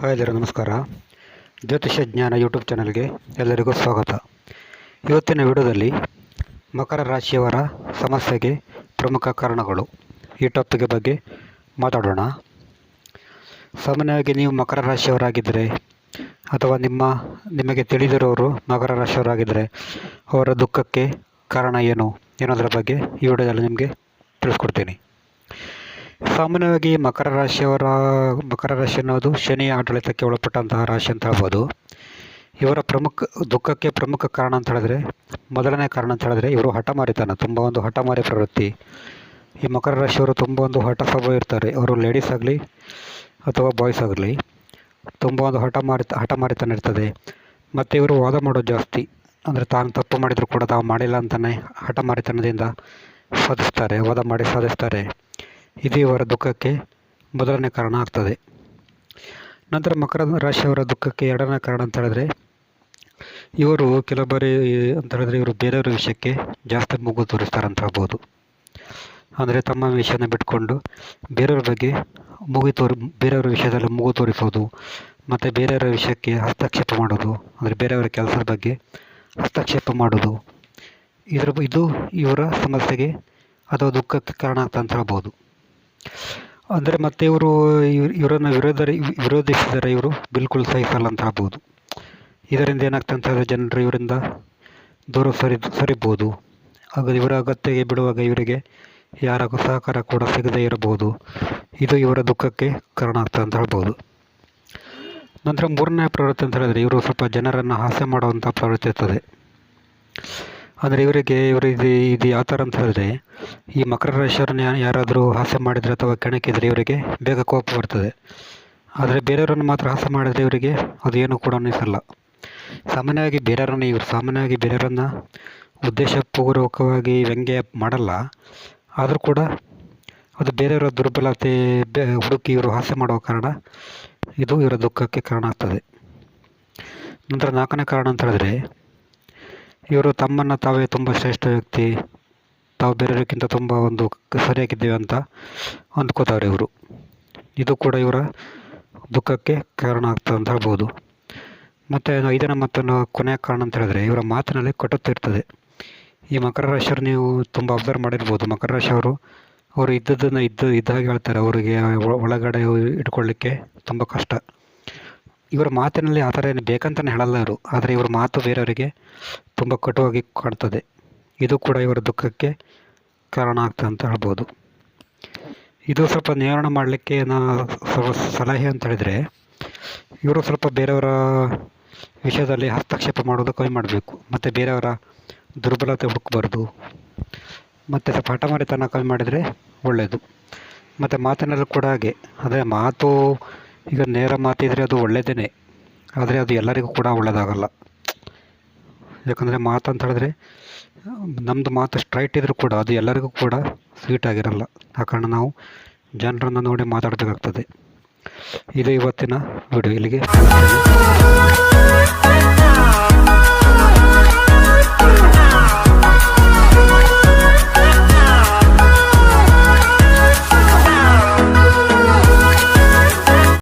Hi ಎಲ್ಲರೂ ನಮಸ್ಕಾರ. ಜ್ಯೋತಿಷ್ಯ ಜ್ಞಾನ ಯೂಟ್ಯೂಬ್ ಚಾನಲ್ಗೆ ಎಲ್ಲರಿಗೂ ಸ್ವಾಗತ. ಇವತ್ತಿನ ವಿಡಿಯೋದಲ್ಲಿ ಮಕರ ರಾಶಿಯವರ ಸಮಸ್ಯೆಗೆ ಪ್ರಮುಖ ಕಾರಣಗಳು. ಈ ಟಾಪಿಕ್ ಬಗ್ಗೆ ಮಾತಾಡೋಣ. ಸಾಮಾನ್ಯವಾಗಿ ನೀವು ಮಕರ ರಾಶಿಯವರಾಗಿದ್ದರೆ ಅಥವಾ ನಿಮ್ಮ, ನಿಮಗೆ ತಿಳಿದಿರೋರು ಮಕರ ರಾಶಿಯವರಾಗಿದ್ದರೆ ಅವರ ದುಃಖಕ್ಕೆ ಕಾರಣ ಏನು? ಎನ್ನುವುದರ ಬಗ್ಗೆ ಈ ವಿಡಿಯೋದಲ್ಲಿ ನಿಮಗೆ ತಿಳಿಸ್ಕೊಡ್ತೀನಿ. ಸಾಮಾನ್ಯವಾಗಿ ಮಕರ ರಾಶಿಯವರ, ಮಕರ ರಾಶಿ ಅನ್ನೋದು ಶನಿ ಆಡಳಿತಕ್ಕೆ ಒಳಪಟ್ಟಂತಹ ರಾಶಿ ಅಂತ ಹೇಳ್ಬೋದು. ಇವರ ಪ್ರಮುಖ, ದುಃಖಕ್ಕೆ ಪ್ರಮುಖ ಕಾರಣ ಅಂತ ಹೇಳಿದ್ರೆ, ಮೊದಲನೇ ಕಾರಣ ಅಂತ ಹೇಳಿದ್ರೆ ಇವರು ಹಠಮಾರಿತನ ತುಂಬ ಒಂದು ಹಠಮಾರಿ ಪ್ರವೃತ್ತಿ. ಈ ಮಕರ ರಾಶಿಯವರು ತುಂಬ ಒಂದು ಹಠ ಸ್ವಭಾವ ಇರ್ತಾರೆ. ಅವರು ಲೇಡೀಸ್ ಆಗಲಿ ಅಥವಾ ಬಾಯ್ಸ್ ಆಗಲಿ ತುಂಬ ಒಂದು ಹಠ ಹಠಮಾರಿತ ಹಠಮಾರಿತನ ಇರ್ತದೆ. ಮತ್ತು ಇವರು ವಾದ ಮಾಡೋದು ಜಾಸ್ತಿ. ಅಂದರೆ ತಾನು ತಪ್ಪು ಮಾಡಿದರೂ ಕೂಡ ತಾವು ಮಾಡಿಲ್ಲ ಅಂತಲೇ ಹಠ ಮಾರಿತನದಿಂದ ಸಾಧಿಸ್ತಾರೆ, ವಾದ ಮಾಡಿ ಸಾಧಿಸ್ತಾರೆ. ಇದು ಇವರ ದುಃಖಕ್ಕೆ ಮೊದಲನೇ ಕಾರಣ ಆಗ್ತದೆ. ನಂತರ ಮಕರ ರಾಶಿಯವರ ದುಃಖಕ್ಕೆ ಎರಡನೇ ಕಾರಣ ಅಂತ ಹೇಳಿದ್ರೆ, ಇವರು ಕೆಲವು ಬಾರಿ ಅಂತ ಹೇಳಿದ್ರೆ ಇವರು ಬೇರೆಯವರ ವಿಷಯಕ್ಕೆ ಜಾಸ್ತಿ ಮೂಗು ತೋರಿಸ್ತಾರೆ ಅಂತ ಹೇಳ್ಬೋದು. ಅಂದರೆ ತಮ್ಮ ವಿಷಯನ ಬಿಟ್ಕೊಂಡು ಬೇರೆಯವ್ರ ಬಗ್ಗೆ ಮೂಗು ತೋರಿ, ಬೇರೆಯವರ ವಿಷಯದಲ್ಲಿ ಮೂಗು ತೋರಿಸೋದು, ಮತ್ತು ಬೇರೆಯವರ ವಿಷಯಕ್ಕೆ ಹಸ್ತಕ್ಷೇಪ ಮಾಡೋದು, ಅಂದರೆ ಬೇರೆಯವರ ಕೆಲಸದ ಬಗ್ಗೆ ಹಸ್ತಕ್ಷೇಪ ಮಾಡೋದು, ಇದರ ಇದು ಇವರ ಸಮಸ್ಯೆಗೆ ಅಥವಾ ದುಃಖಕ್ಕೆ ಕಾರಣ ಅಂತ ಹೇಳ್ಬೋದು. ಅಂದರೆ ಮತ್ತೆ ಇವರು ಇವರನ್ನು ವಿರೋಧ ವಿರೋಧಿಸಿದರೆ ಇವರು ಬಿಲ್ಕುಲ್ ಸಹಿಸಲ್ಲ ಅಂತ ಆಗ್ಬೋದು. ಇದರಿಂದ ಏನಾಗ್ತದೆ ಅಂತ ಹೇಳಿದ್ರೆ ಜನರು ಇವರಿಂದ ದೂರ ಸರಿ ಸರಿಬೋದು. ಆಗ ಇವರ ಅಗತ್ಯಗೆ ಬಿಡುವಾಗ ಇವರಿಗೆ ಯಾರ ಸಹಕಾರ ಕೂಡ ಸಿಗದೇ ಇರಬಹುದು. ಇದು ಇವರ ದುಃಖಕ್ಕೆ ಕಾರಣ ಆಗ್ತದೆ ಅಂತ ಹೇಳ್ಬೋದು. ನಂತರ ಮೂರನೇ ಪ್ರವೃತ್ತಿ ಅಂತ ಹೇಳಿದ್ರೆ ಇವರು ಸ್ವಲ್ಪ ಜನರನ್ನು ಹಾಸ್ಯ ಮಾಡುವಂಥ ಪ್ರವೃತ್ತಿ ಇರ್ತದೆ. ಅಂದರೆ ಇವರಿಗೆ ಇವರು ಇದು ಇದು ಯಾವ ಥರ ಅಂತ ಹೇಳಿದ್ರೆ, ಈ ಮಕರ ರಾಶಿಯವ್ರನ್ನ ಯಾರಾದರೂ ಹಾಸ್ಯ ಮಾಡಿದರೆ ಅಥವಾ ಕೆಣಕಿದರೆ ಇವರಿಗೆ ಬೇಗ ಕೋಪ ಬರ್ತದೆ. ಆದರೆ ಬೇರೆಯವರನ್ನು ಮಾತ್ರ ಹಾಸ್ಯ ಮಾಡಿದರೆ ಇವರಿಗೆ ಅದು ಏನೂ ಕೂಡ ಅನ್ನಿಸಲ್ಲ ಸಾಮಾನ್ಯವಾಗಿ ಬೇರೆಯವರನ್ನ, ಇವರು ಸಾಮಾನ್ಯವಾಗಿ ಬೇರೆಯವರನ್ನು ಉದ್ದೇಶಪೂರ್ವಕವಾಗಿ ವ್ಯಂಗ್ಯ ಮಾಡಲ್ಲ. ಆದರೂ ಕೂಡ ಅದು ಬೇರೆಯವರ ದುರ್ಬಲತೆ ಹುಡುಕಿ ಇವರು ಹಾಸ್ಯ ಮಾಡುವ ಕಾರಣ ಇದು ಇವರ ದುಃಖಕ್ಕೆ ಕಾರಣ ಆಗ್ತದೆ. ನಂತರ ನಾಲ್ಕನೇ ಕಾರಣ ಅಂತ ಹೇಳಿದ್ರೆ ಇವರು ತಮ್ಮನ್ನು ತಾವೇ ತುಂಬ ಶ್ರೇಷ್ಠ ವ್ಯಕ್ತಿ. ತಾವು ಬೇರೆಯವರಿಗಿಂತ ತುಂಬ ಒಂದು ಸರಿಯಾಗಿದ್ದೇವೆ ಅಂತ ಅಂದ್ಕೋತಾರೆ ಇವರು. ಇದು ಕೂಡ ಇವರ ದುಃಖಕ್ಕೆ ಕಾರಣ ಆಗ್ತದೆ ಅಂತ ಹೇಳ್ಬೋದು. ಮತ್ತು ಐದನೇ ಮತ್ತು ಕೊನೆಯ ಕಾರಣ ಅಂತ ಹೇಳಿದ್ರೆ ಇವರ ಮಾತಿನಲ್ಲಿ ಕಟ್ಟುತ್ತಿರ್ತದೆ ಈ ಮಕರ ರಾಶಿಯವರು ನೀವು ತುಂಬ ಅಬ್ಸರ್ವ್ ಮಾಡಿರ್ಬೋದು. ಮಕರ ರಾಶಿಯವರು ಅವರು ಇದ್ದದ್ದನ್ನು ಇದ್ದ, ಇದ್ದಾಗ ಹೇಳ್ತಾರೆ. ಅವರಿಗೆ ಒಳಗಡೆ ಇಟ್ಕೊಳ್ಳಿಕ್ಕೆ ತುಂಬ ಕಷ್ಟ. ಇವರ ಮಾತಿನಲ್ಲಿ ಆ ಥರ ಏನು ಬೇಕಂತಲೇ ಹೇಳಲ್ಲ ಇವರು. ಆದರೆ ಇವರ ಮಾತು ಬೇರೆಯವರಿಗೆ ತುಂಬ ಕಟುವಾಗಿ ಕಾಡ್ತದೆ ಇದು ಕೂಡ ಇವರ ದುಃಖಕ್ಕೆ ಕಾರಣ ಆಗ್ತದೆ ಅಂತ ಹೇಳ್ಬೋದು. ಇದು ಸ್ವಲ್ಪ ನಿವಾರಣೆ ಮಾಡಲಿಕ್ಕೆ ನಾ ಸಲಹೆ ಅಂತ ಹೇಳಿದರೆ, ಇವರು ಸ್ವಲ್ಪ ಬೇರೆಯವರ ವಿಷಯದಲ್ಲಿ ಹಸ್ತಕ್ಷೇಪ ಮಾಡೋದು ಕಮ್ಮಿ ಮಾಡಬೇಕು. ಮತ್ತು ಬೇರೆಯವರ ದುರ್ಬಲತೆ ಹುಡುಕಬಾರ್ದು. ಮತ್ತು ಸ್ವಲ್ಪ ಹಠಮಾರಿತನ ಕಮ್ಮಿ ಮಾಡಿದರೆ ಒಳ್ಳೆಯದು ಮತ್ತು ಮಾತಿನಲ್ಲೂ ಕೂಡ ಹಾಗೆ. ಅದೇ ಮಾತು ಈಗ ನೇರ ಮಾತಿದ್ರೆ ಅದು ಒಳ್ಳೆಯದೇ ಆದರೆ ಅದು ಎಲ್ಲರಿಗೂ ಕೂಡ ಒಳ್ಳೆಯದಾಗಲ್ಲ ಯಾಕಂದರೆ ಮಾತು ಅಂತ ಹೇಳಿದ್ರೆ ನಮ್ಮದು ಮಾತು ಸ್ಟ್ರೈಟ್ ಇದ್ದರೂ ಕೂಡ ಅದು ಎಲ್ಲರಿಗೂ ಕೂಡ ಸ್ವೀಟ್ ಆಗಿರಲ್ಲ. ಆ ಕಾರಣ ನಾವು ಜನರನ್ನು ನೋಡಿ ಮಾತಾಡಬೇಕಾಗ್ತದೆ. ಇದು ಇವತ್ತಿನ ವಿಡಿಯೋ ಇಲ್ಲಿಗೆ